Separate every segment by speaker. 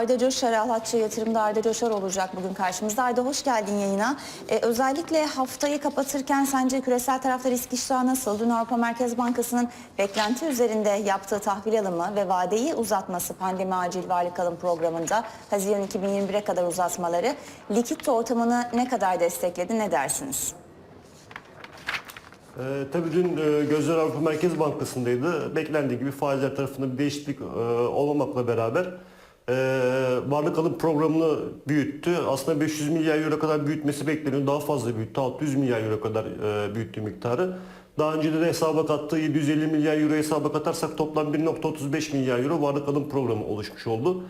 Speaker 1: Arda Coşar, Alhatçı Yatırım'da Arda Coşar olacak bugün karşımızda. Arda hoş geldin yayına. Ee, özellikle haftayı kapatırken sence küresel tarafta risk iştahı nasıl? Dün Avrupa Merkez Bankası'nın beklenti üzerinde yaptığı tahvil alımı ve vadeyi uzatması pandemi acil varlık alım programında Haziran 2021'e kadar uzatmaları likit ortamını ne kadar destekledi ne dersiniz?
Speaker 2: Ee, tabii dün e, gözler Avrupa Merkez Bankası'ndaydı. Beklendiği gibi faizler tarafında bir değişiklik e, olmamakla beraber e, varlık alım programını büyüttü. Aslında 500 milyar euro kadar büyütmesi bekleniyor. Daha fazla büyüttü. 600 milyar euro kadar e, büyüttü miktarı. Daha önce de hesaba kattığı 750 milyar euro hesaba katarsak toplam 1.35 milyar euro varlık alım programı oluşmuş oldu.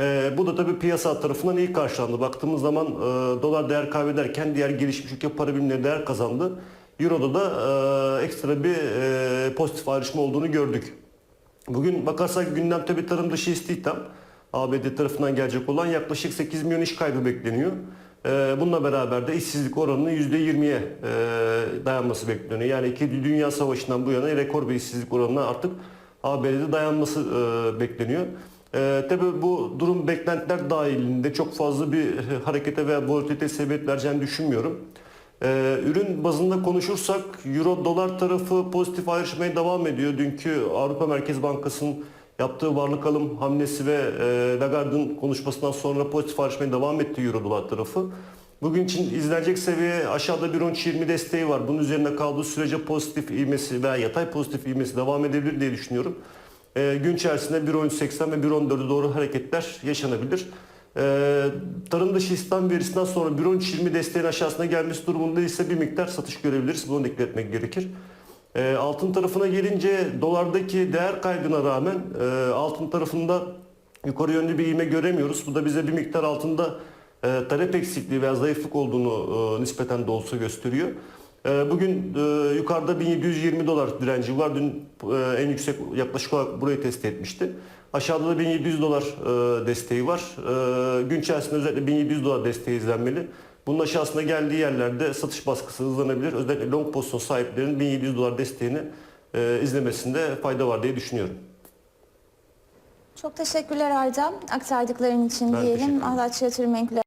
Speaker 2: Ee, bu da tabii piyasa tarafından iyi karşılandı. Baktığımız zaman e, dolar değer kaybederken diğer gelişmiş ülke para birimleri değer kazandı. Euro'da da e, ekstra bir e, pozitif ayrışma olduğunu gördük. Bugün bakarsak gündem tabii tarım dışı istihdam. ABD tarafından gelecek olan yaklaşık 8 milyon iş kaybı bekleniyor. Ee, Bununla beraber de işsizlik oranının %20'ye e, dayanması bekleniyor. Yani iki Dünya Savaşı'ndan bu yana rekor bir işsizlik oranına artık ABD'de dayanması e, bekleniyor. Ee, tabii bu durum beklentiler dahilinde çok fazla bir harekete veya volatilite sebebiyet vereceğini düşünmüyorum. Ee, ürün bazında konuşursak Euro dolar tarafı pozitif ayrışmaya devam ediyor. Dünkü Avrupa Merkez Bankası'nın yaptığı varlık alım hamlesi ve e, Lagarde'ın konuşmasından sonra pozitif ayrışmaya devam etti Euro dolar tarafı. Bugün için izlenecek seviye aşağıda 1.13.20 desteği var. Bunun üzerine kaldığı sürece pozitif ivmesi veya yatay pozitif ivmesi devam edebilir diye düşünüyorum. Ee, gün içerisinde 1.13.80 ve 1.14'e doğru hareketler yaşanabilir. Ee, tarım dışı istihdam verisinden sonra 1.13.20 desteğin aşağısına gelmesi durumunda ise bir miktar satış görebiliriz. Bunu dikkat etmek gerekir. Ee, altın tarafına gelince dolardaki değer kaybına rağmen e, altın tarafında yukarı yönlü bir iğme göremiyoruz. Bu da bize bir miktar altında e, talep eksikliği veya zayıflık olduğunu e, nispeten de olsa gösteriyor. E, Bugün e, yukarıda 1720 dolar direnci var. Dün e, en yüksek yaklaşık olarak burayı test etmişti. Aşağıda da 1700 dolar e, desteği var. Gün içerisinde özellikle 1700 dolar desteği izlenmeli. Bunun aşağısına geldiği yerlerde satış baskısı hızlanabilir. Özellikle long pozisyon sahiplerinin 1700 dolar desteğini izlemesinde fayda var diye düşünüyorum.
Speaker 1: Çok teşekkürler Arda. Aktardıkların için
Speaker 2: Ben
Speaker 1: diyelim. Alhatçı Yatırım Menkul